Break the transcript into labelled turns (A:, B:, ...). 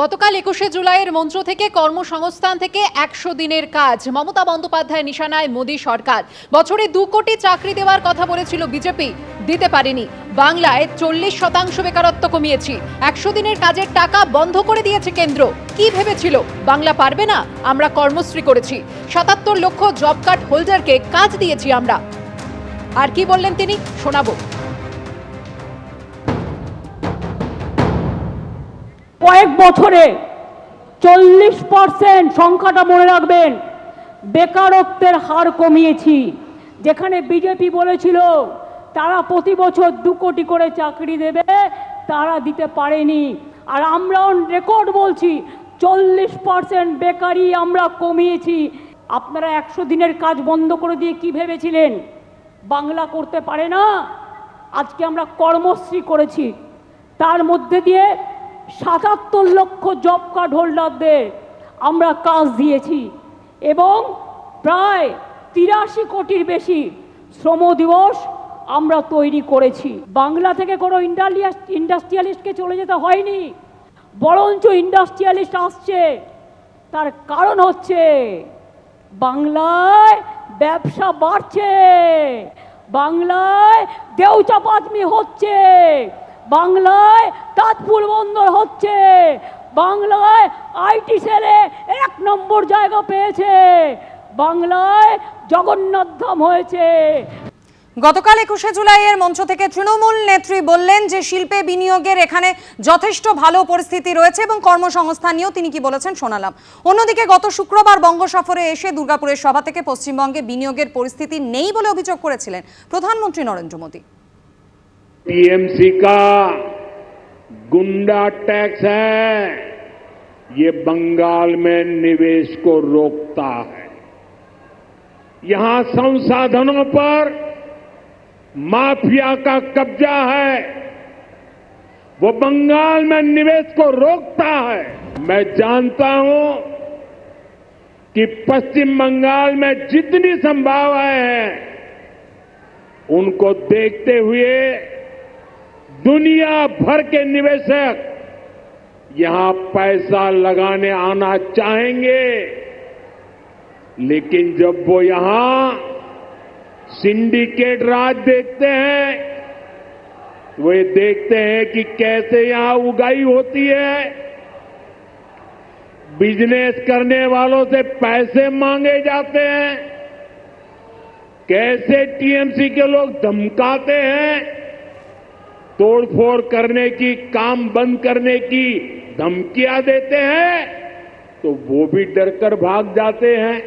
A: গতকাল একুশে জুলাইয়ের মঞ্চ থেকে কর্মসংস্থান থেকে একশো দিনের কাজ। মমতা বন্দ্যোপাধ্যায় নিশানায় মোদী সরকার। বছরে দু কোটি চাকরি দেওয়ার কথা বলেছিল বিজেপি। দিতে পারেনি। বাংলায় চল্লিশ শতাংশ বেকারত্ব কমিয়েছি। একশো দিনের কাজের টাকা বন্ধ করে দিয়েছে কেন্দ্র। কি ভেবেছিল? বাংলা পারবে না? আমরা কর্মশ্রী করেছি। সাতাত্তর লক্ষ জব কার্ড হোল্ডারকে কাজ দিয়েছি আমরা। আর কি বললেন তিনি? শোনাবো।
B: কয়েক বছরে চল্লিশ পার্সেন্ট সংখ্যাটা মনে রাখবেন, বেকারত্বের হার কমিয়েছি। যেখানে বিজেপি বলেছিল, তারা প্রতি বছর দু কোটি করে চাকরি দেবে, তারা দিতে পারেনি। আর আমরাও রেকর্ড বলছি, চল্লিশ পার্সেন্ট বেকারি আমরা কমিয়েছি। আপনারা একশো দিনের কাজ বন্ধ করে দিয়ে কি ভেবেছিলেন? বাংলা করতে পারে না? আজকে আমরা কর্মশ্রী করেছি। তার মধ্যে দিয়ে সাতাত্তর লক্ষ জব কার্ড হোল্ডারদের আমরা কাজ দিয়েছি এবং প্রায় তিরাশি কোটির বেশি শ্রম দিবস আমরা তৈরি করেছি। বাংলা থেকে কোনো ইন্ডাস্ট্রিয়ালিস্টকে চলে যেতে হয়নি। বরঞ্চ ইন্ডাস্ট্রিয়ালিস্ট আসছে। তার কারণ হচ্ছে বাংলায় ব্যবসা বাড়ছে। বাংলায় দেউচাপাতমি হচ্ছে। বাংলায় তাজপুর বন্দর হচ্ছে। বাংলায় আইটি সেলে এক নম্বর জায়গা পেয়েছে। বাংলায় জগন্নাথ ধাম হয়েছে।
C: গতকাল একুশে জুলাইয়ের মঞ্চ থেকে তৃণমূল নেত্রী বললেন যে শিল্পে বিনিয়োগের এখানে যথেষ্ট ভালো পরিস্থিতি রয়েছে এবং কর্মসংস্থান নিয়েও তিনি কি বলেছেন শোনালাম। অন্যদিকে গত শুক্রবার বঙ্গ সফরে এসে দুর্গাপুরের সভা থেকে পশ্চিমবঙ্গে বিনিয়োগের পরিস্থিতি নেই বলে অভিযোগ করেছিলেন প্রধানমন্ত্রী নরেন্দ্র মোদী।
D: टीएमसी का गुंडा टैक्स है। ये बंगाल में निवेश को रोकता है। यहाँ संसाधनों पर माफिया का कब्जा है। वो बंगाल में निवेश को रोकता है। मैं जानता हूँ कि पश्चिम बंगाल में जितनी संभावनाएँ हैं, उनको देखते हुए दुनिया भर के निवेशक यहाँ पैसा लगाने आना चाहेंगे, लेकिन जब वो यहाँ सिंडिकेट राज देखते हैं, वो देखते हैं कि कैसे यहाँ उगाई होती है। बिज़नेस करने वालों से पैसे मांगे जाते हैं। कैसे टीएमसी के लोग धमकाते हैं तोड़फोड़ करने की, काम बंद करने की धमकियाँ देते हैं तो वो भी डरकर भाग जाते हैं।